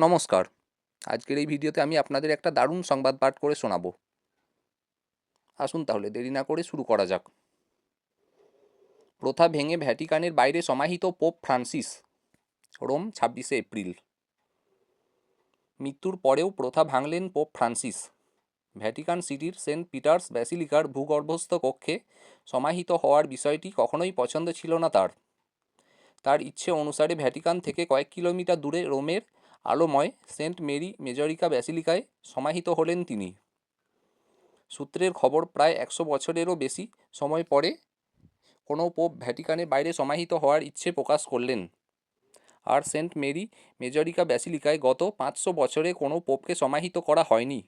নমস্কার। আজকের এই ভিডিওতে আমি আপনাদের একটা দারুণ সংবাদ পাঠ করে শোনাবো। আসুন তাহলে, দেরি না করে শুরু করা যাক। প্রথা ভেঙে ভ্যাটিকানের বাইরে সমাহিত পোপ ফ্রান্সিস, রোম, ছাব্বিশে এপ্রিল। মৃত্যুর পরেও প্রথা ভাঙলেন পোপ ফ্রান্সিস। ভ্যাটিকান সিটির সেন্ট পিটার্স ব্যাসিলিকার ভূগর্ভস্থ কক্ষে সমাহিত হওয়ার বিষয়টি কখনোই পছন্দ ছিল না তার। তার ইচ্ছে অনুসারে ভ্যাটিকান থেকে কয়েক কিলোমিটার দূরে রোমের আলোময় সেন্ট মেরি মেজরিকা ব্যাসিলিকায় সমাহিত হলেন তিনি। সূত্রের খবর, প্রায় একশো বছরেরও বেশি সময় পরে কোনো পোপ ভ্যাটিকানের বাইরে সমাহিত হওয়ার ইচ্ছে প্রকাশ করলেন। আর সেন্ট মেরি মেজরিকা ব্যাসিলিকায় গত পাঁচশো বছরে কোনো পোপকে সমাহিত করা হয়নি।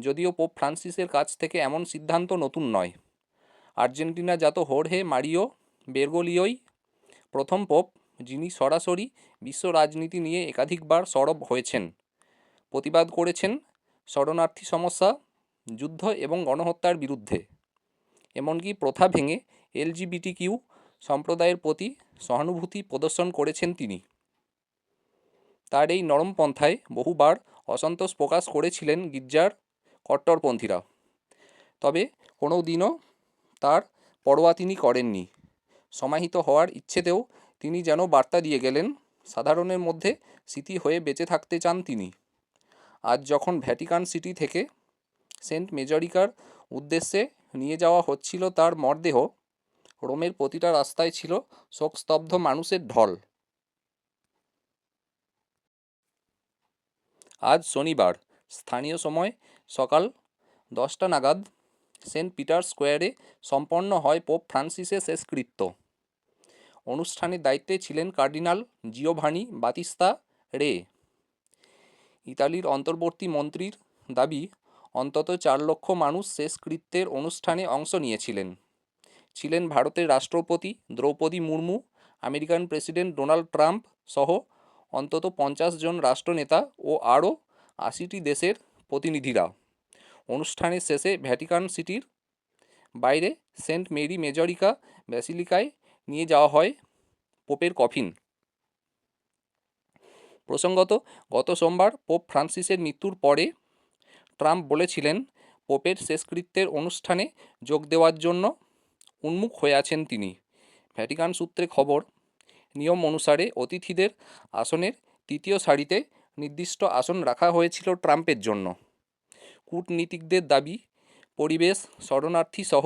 যদিও পোপ ফ্রান্সিসের কাছ থেকে এমন সিদ্ধান্ত নতুন নয়। আর্জেন্টিনা জাত হোর্হে মারিও বেরগোলিওই প্রথম পোপ যিনি সরাসরি বিশ্ব রাজনীতি নিয়ে একাধিকবার সরব হয়েছেন। প্রতিবাদ করেছেন শরণার্থী সমস্যা, যুদ্ধ এবং গণহত্যার বিরুদ্ধে। এমনকি প্রথা ভেঙে এলজিবিটি কিউ সম্প্রদায়ের প্রতি সহানুভূতি প্রদর্শন করেছেন তিনি। তার এই নরম পন্থায় বহুবার অসন্তোষ প্রকাশ করেছিলেন গির্জার কট্টরপন্থীরা। তবে কোনো দিনও তার পরোয়া তিনি করেননি। সমাহিত হওয়ার ইচ্ছেতেও তিনি যেন বার্তা দিয়ে গেলেন, সাধারণের মধ্যে স্মৃতি হয়ে বেঁচে থাকতে চান তিনি। আজ যখন ভ্যাটিকান সিটি থেকে সেন্ট মেজরিকার উদ্দেশ্যে নিয়ে যাওয়া হচ্ছিল তার মরদেহ, রোমের প্রতিটা রাস্তায় ছিল শোকস্তব্ধ মানুষের ঢল। আজ শনিবার, স্থানীয় সময় সকাল দশটা নাগাদ, সেন্ট পিটার স্কোয়ারে সম্পন্ন হয় পোপ ফ্রান্সিসের শেষকৃত্য। অনুষ্ঠানের দায়িত্বে ছিলেন কার্ডিনাল জিওভানি বাতিস্তা রে। ইতালির অন্তর্বর্তী মন্ত্রীর দাবি, অন্তত চার লক্ষ মানুষ শেষকৃত্যের অনুষ্ঠানে অংশ নিয়েছিলেন। ছিলেন ভারতের রাষ্ট্রপতি Draupadi Murmu, American president Donald Trump সহ অন্তত পঞ্চাশ জন রাষ্ট্রনেতা ও আরও আশিটি দেশের প্রতিনিধিরা। অনুষ্ঠানের শেষে ভ্যাটিকান সিটির বাইরে সেন্ট মেরি মেজরিকা ব্যাসিলিকায় নিয়ে যাওয়া হয় পোপের কফিন। প্রসঙ্গত, গত সোমবার পোপ ফ্রান্সিসের মৃত্যুর পরে ট্রাম্প বলেছিলেন, পোপের শেষকৃত্যের অনুষ্ঠানে যোগ দেওয়ার জন্য উন্মুখ হয়ে আছেন তিনি। ভ্যাটিকান সূত্রে খবর, নিয়ম অনুসারে অতিথিদের আসনের তৃতীয় সারিতে নির্দিষ্ট আসন রাখা হয়েছিল ট্রাম্পের জন্য। কূটনীতিকদের দাবি, পরিবেশ শরণার্থী সহ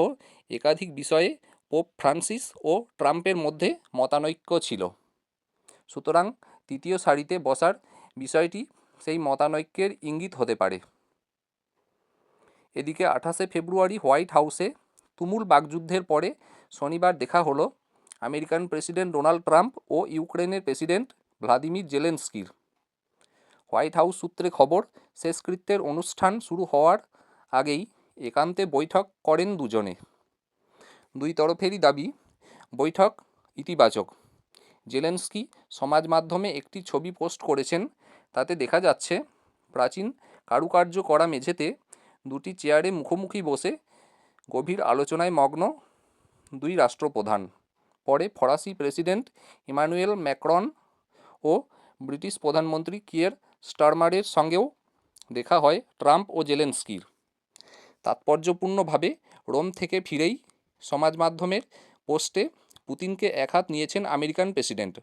একাধিক বিষয়ে পোপ ফ্রান্সিস ও ট্রাম্পের মধ্যে মতানৈক্য ছিল। সুতরাং তৃতীয় সারিতে বসার বিষয়টি সেই মতানৈক্যের ইঙ্গিত হতে পারে। এদিকে আঠাশে ফেব্রুয়ারি হোয়াইট হাউসে তুমুল বাগযুদ্ধের পরে শনিবার দেখা হলো আমেরিকান প্রেসিডেন্ট ডোনাল্ড ট্রাম্প ও ইউক্রেনের প্রেসিডেন্ট ভ্লাদিমির জেলেন্সকির। হোয়াইট হাউস সূত্রে খবর, শেষকৃত্যের অনুষ্ঠান শুরু হওয়ার আগেই একান্তে বৈঠক করেন দুজনে। দুই তরফেরই দাবি, বৈঠক ইতিবাচক। জেলেন্সকি সমাজ মাধ্যমে একটি ছবি পোস্ট করেছেন, তাতে দেখা যাচ্ছে, প্রাচীন কারুকার্য করা মেঝেতে দুটি চেয়ারে মুখোমুখি বসে গভীর আলোচনায় মগ্ন দুই রাষ্ট্রপ্রধান, পরে ফরাসি প্রেসিডেন্ট ইমানুয়েল ম্যাক্রন ও ব্রিটিশ প্রধানমন্ত্রী কিয়ের স্টারমারের সঙ্গেও দেখা হয় ট্রাম্প ও জেলেন্সকির। তাৎপর্যপূর্ণভাবে রোম থেকে ফিরেই সমাজ মাধ্যমের পোস্টে পুতিনকে একহাত নিয়েছেন আমেরিকান প্রেসিডেন্ট।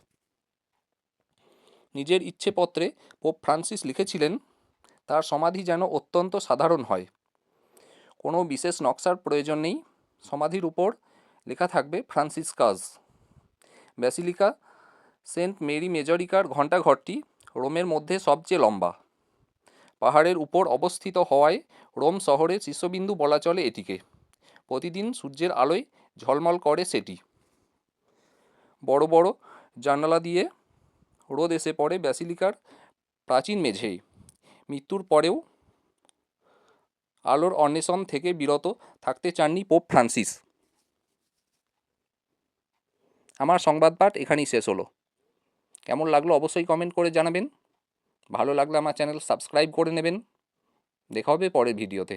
নিজের ইচ্ছেপত্রে পোপ ফ্রান্সিস লিখেছিলেন, তার সমাধি যেন অত্যন্ত সাধারণ হয়। কোনো বিশেষ নকশার প্রয়োজন নেই। সমাধির উপর লেখা থাকবে ফ্রান্সিস কাজ ব্যাসিলিকা সেন্ট মেরি মেজরিকার ঘণ্টাঘরটি রোমের মধ্যে সবচেয়ে লম্বা। পাহাড়ের উপর অবস্থিত হওয়ায় রোম শহরের শীর্ষবিন্দু বলা চলে এটিকে। প্রতিদিন সূর্যের আলোয় ঝলমল করে সেটি। বড় বড় জানালা দিয়ে রোদ এসে পড়ে ব্যাসিলিকার প্রাচীন মেঝেই মৃত্যুর পরেও আলোর অন্বেষণ থেকে বিরত থাকতে চাননি পোপ ফ্রান্সিস। আমার সংবাদ পাঠ এখানেই শেষ হলো। কেমন লাগল অবশ্যই কমেন্ট করে জানাবেন। ভালো লাগলে আমার চ্যানেল সাবস্ক্রাইব করে নেবেন। দেখা হবে পরের ভিডিওতে